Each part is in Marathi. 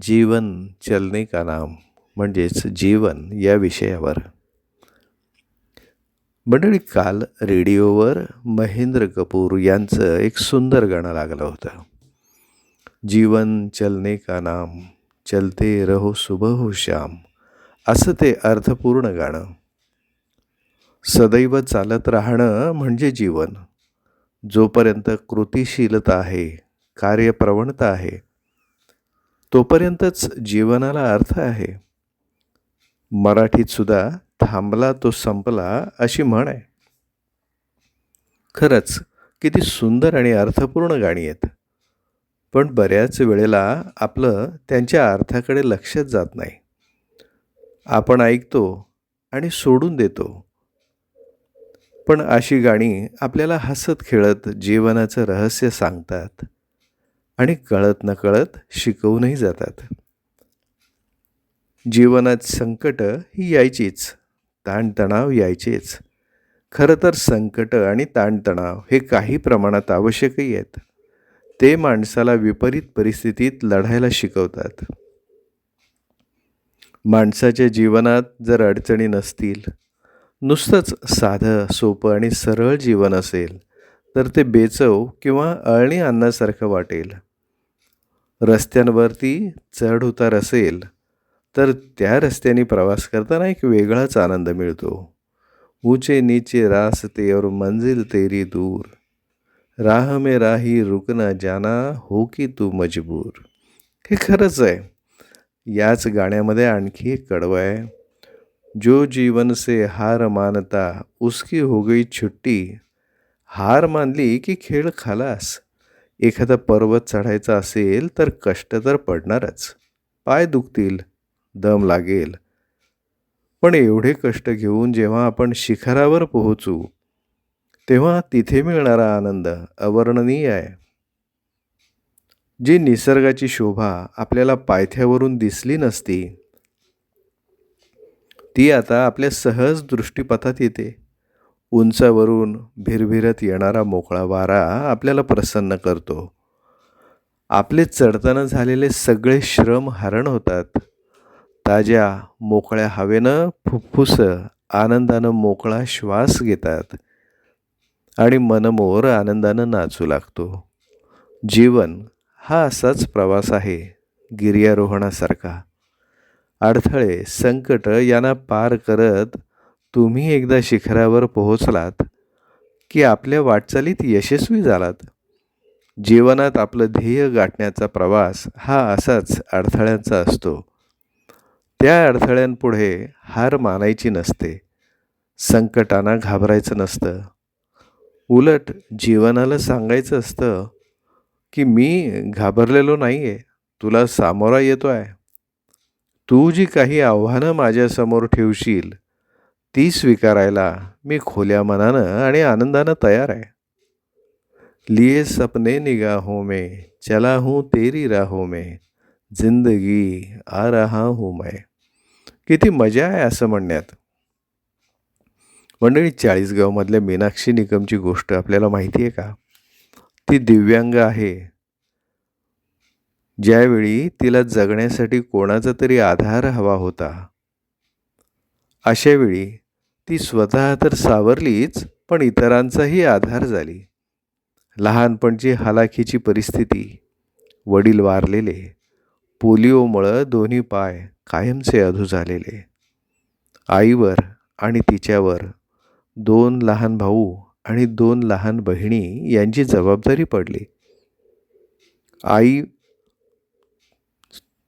जीवन चलने का नाम म्हणजेच जीवन या विषयावर. मंडळी काल रेडिओवर महेंद्र कपूर यांचं एक सुंदर गाणं लागलं होतं. जीवन चलने का नाम चलते रहो सुबह हो श्याम असं ते अर्थपूर्ण गाणं. सदैव चालत राहणं म्हणजे जीवन. जोपर्यंत कृतिशीलता आहे कार्यप्रवणता आहे तोपर्यंतच जीवनाला अर्थ आहे. मराठीत सुद्धा थांबला तो संपला अशी म्हण आहे. खरंच किती सुंदर आणि अर्थपूर्ण गाणी आहेत. पण बऱ्याच वेळेला आपलं त्यांच्या अर्थाकडे लक्षच जात नाही. आपण ऐकतो आणि सोडून देतो. पण अशी गाणी आपल्याला हसत खेळत जीवनाचं रहस्य सांगतात. आणि कळत नकळत शिकवूनही जातात. जीवनात संकट ही यायचीच ताणतणाव यायचेच. खरं तर संकट आणि ताणतणाव हे काही प्रमाणात आवश्यकही आहेत. ते माणसाला विपरीत परिस्थितीत लढायला शिकवतात. माणसाच्या जीवनात जर अडचणी नसतील नुसतंच साधं सोपं आणि सरळ जीवन असेल तर ते बेचव किंवा अळणी अन्नासारखं वाटेल. रस्त्यांवरती चढ उतार असेल तर त्या रस्त्याने प्रवास करताना एक वेगळाच आनंद मिळतो. ऊंचे नीचे रास्ते और मंजिल तेरी दूर. राह मे राही रुकना जाना हो की तू मजबूर. हे खरंच आहे. याच गाण्यामध्ये आणखी एक कडवं आहे. जो जीवन से हार मानता उसकी हो गई छुट्टी हार मानली की खेळ खालास. एखादा पर्वत चढायचा असेल तर कष्ट तर पडणारच. पाय दुखतील दम लागेल. पण एवढे कष्ट घेऊन जेव्हा आपण शिखरावर पोहोचू तेव्हा तिथे मिळणारा आनंद अवर्णनीय आहे. जी निसर्गाची शोभा आपल्याला पायथ्यावरून दिसली नसती ती आता आपल्या सहज दृष्टीपथात येते. उंचावरून भिरभिरत येणारा मोकळा वारा आपल्याला प्रसन्न करतो. आपले चढताना झालेले सगळे श्रम हरण होतात. ताज्या मोकळ्या हवेनं फुफ्फुस आनंदानं मोकळा श्वास घेतात आणि मनमोर आनंदानं नाचू लागतो. जीवन हा असाच प्रवास आहे गिर्यारोहणासारखा. अडथळे संकट यांना पार करत तुम्ही एकदा शिखरावर पोहोचलात की आपल्या वाटचालीत यशस्वी झालात. जीवनात आपलं ध्येय गाठण्याचा प्रवास हा असाच अडथळ्यांचा असतो. त्या अडथळ्यांपुढे हार मानायची नसते. संकटांना घाबरायचं नसतं. उलट जीवनाला सांगायचं असतं की मी घाबरलेलो नाही आहे तुला सामोरा येतो आहे तू जी काही आव्हानं माझ्यासमोर ठेवशील ती स्वीकारायला मी खोल्या मनानं आणि आनंदानं तयार आहे. लिए सपने निगाहों में चला हूँ तेरी राहों में जिंदगी आ रहा हूँ मैं. किती मजा आहे असं म्हणण्यात. मंडळी चाळीसगावमधल्या मीनाक्षी निकमची गोष्ट आपल्याला माहिती आहे का? ती दिव्यांग आहे. ज्यावेळी तिला जगण्यासाठी कोणाचा तरी आधार हवा होता अशावेळी ती स्वतः तर सावरलीच पण इतरांचाही आधार झाली. लहानपणची हालाखीची परिस्थिती वडील वारलेले पोलिओमुळं दोन्ही पाय कायमचे अधू झालेले. आईवर आणि तिच्यावर दोन लहान भाऊ आणि दोन लहान बहिणी यांची जबाबदारी पडली. आई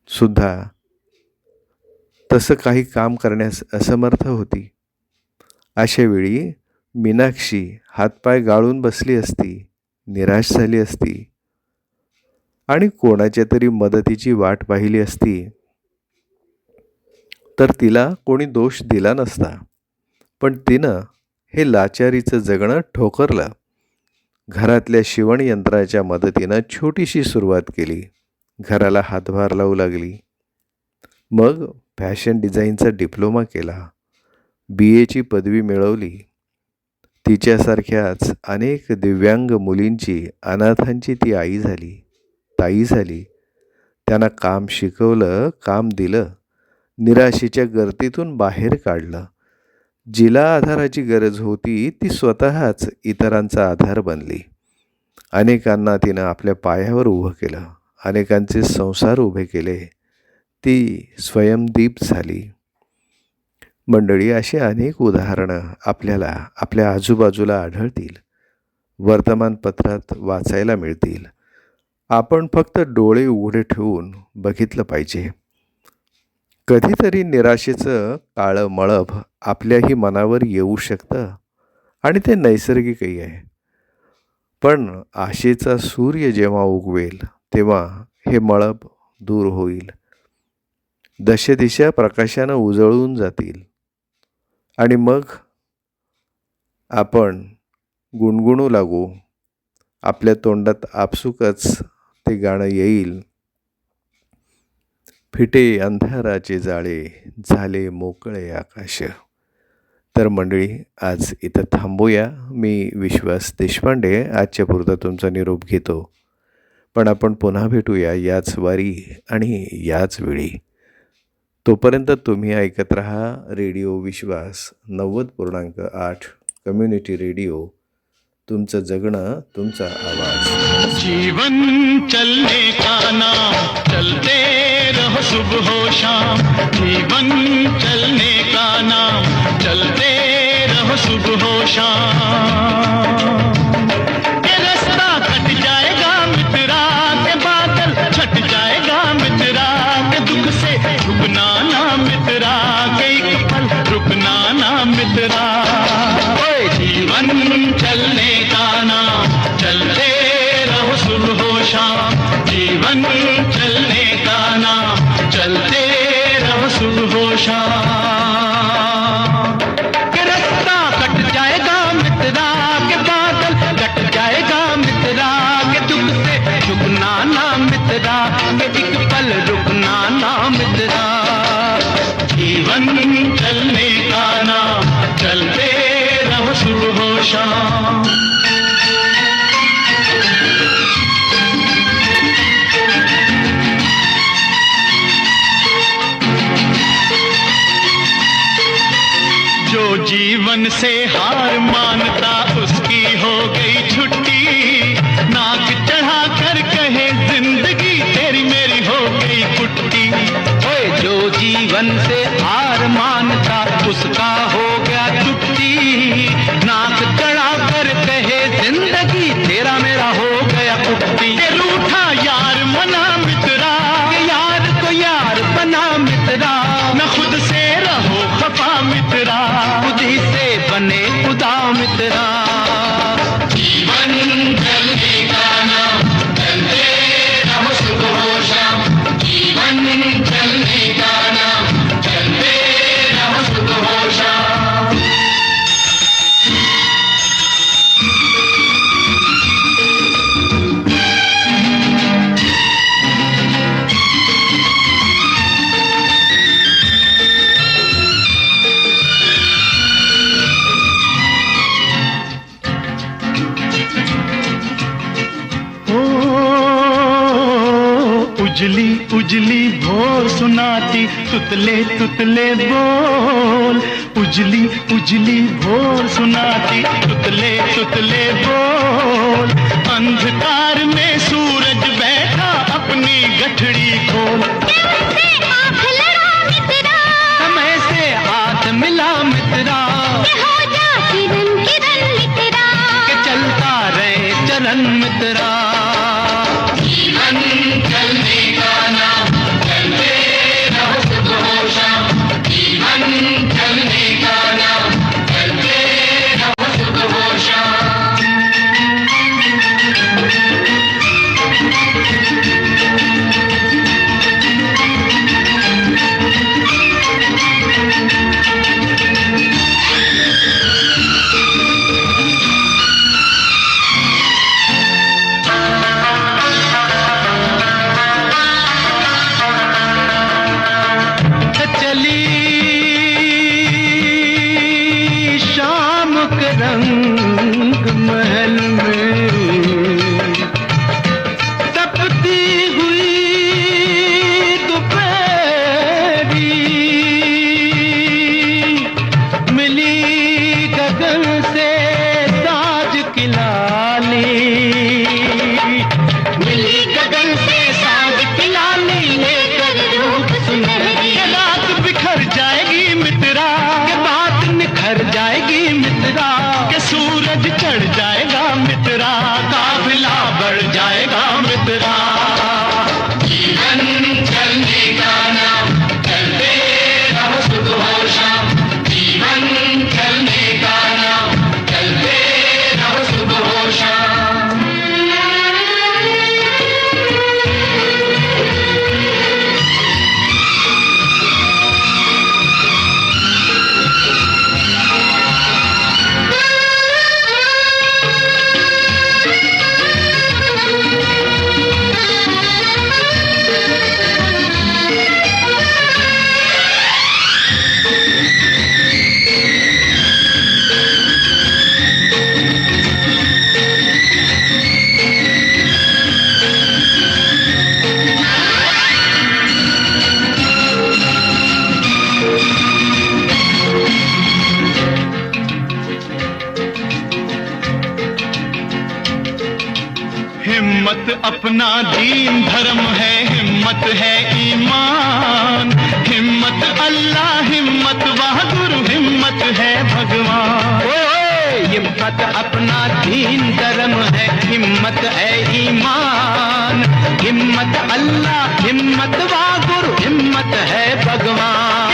सुद्धा तसं काही काम करण्यास असमर्थ होती. अशावेळी मीनाक्षी हातपाय गाळून बसली असती निराश झाली असती. आणि कोणाच्या तरी मदतीची वाट पाहिली असती. तर तिला कोणी दोष दिला नसता. पण तिनं हे लाचारीचं जगणं ठोकरलं. घरातल्या शिवणयंत्राच्या मदतीनं छोटीशी सुरुवात केली. घराला हातभार लावू लागली. मग फॅशन डिझाईनचा डिप्लोमा केला. बी एची पदवी मिळवली. तिच्यासारख्याच अनेक दिव्यांग मुलींची अनाथांची ती आई झाली ताई झाली. त्यांना काम शिकवलं काम दिलं. निराशेच्या गर्दीतून बाहेर काढलं. जिला आधाराची गरज होती ती स्वतःच इतरांचा आधार बनली. अनेकांना तिनं आपल्या पायावर उभं केलं. अनेकांचे संसार उभे केले. ती स्वयंदीप झाली. मंडळी अशी अनेक उदाहरणं आपल्याला आपल्या आजूबाजूला आढळतील. वर्तमानपत्रात वाचायला मिळतील. आपण फक्त डोळे उघडे ठेवून बघितलं पाहिजे. कधीतरी निराशेचं काळं मळभ आपल्याही मनावर येऊ शकतं आणि ते नैसर्गिकही आहे. पण आशेचा सूर्य जेव्हा उगवेल तेव्हा हे मळब दूर होईल. दशदिशा प्रकाशानं उजळून जातील. आणि मग आपण गुणगुणू लागू. आपल्या तोंडात आपसुकच ते गाणं येईल. फिटे अंधाराचे जाळे झाले मोकळे आकाश. तर मंडळी आज इथं थांबूया. मी विश्वास देशपांडे आजच्या पुरता तुमचा निरोप घेतो. पण आपण पुन्हा भेटूया याच वारी आणि याच वेळी. तोपर्यंत तुम्ही ऐकत राहा रेडिओ विश्वास नव्वद पूर्णांक आठ कम्युनिटी रेडिओ तुमचं जगणं तुमचा आवाज. जीवन चलने का नाम? चलते रहो सुबह हो शाम. जीवन चलने का नाम? चलते रहो सुबह हो शाम. चलने का नाम। चलते रहो सुबह शाम। जीवन चलने का नाम। चलते रहो सुबह शाम। के रास्ता कट जाएगा मित्रा के कट जाएगा मित्रा के से। झुकना मित्रा के एक रुकना ना मित्रा। जीवन शाम। जो जीवन से हार मानता उसकी हो गई छुट्टी। नाक चढ़ा कर कहे, ज़िंदगी तेरी मेरी हो गई कुट्टी ओए, जो जीवन से हार मानता उसका हो गया छुट्टी उजली उजली भोर सुनाती तुतले तुतले बोल। उजली उजली भोर सुनाती तुतले तुतले बोल। अंधकार में सूरज बैठा अपनी गठड़ी खोल। मित्रा। समय से हाथ मिला मित्रा। के हो जा किरण किरण मित्रा। के चलता रहे चरण मित्रा। हिम्मत अपना दीन धर्म है, हिम्मत है ईमान। हिम्मत अल्लाह, हिम्मत बहादुर, हिम्मत है भगवान। हिम्मत अपना दीन धर्म है, हिम्मत है ईमान। हिम्मत अल्लाह, हिम्मत वागुर हिम्मत है भगवान।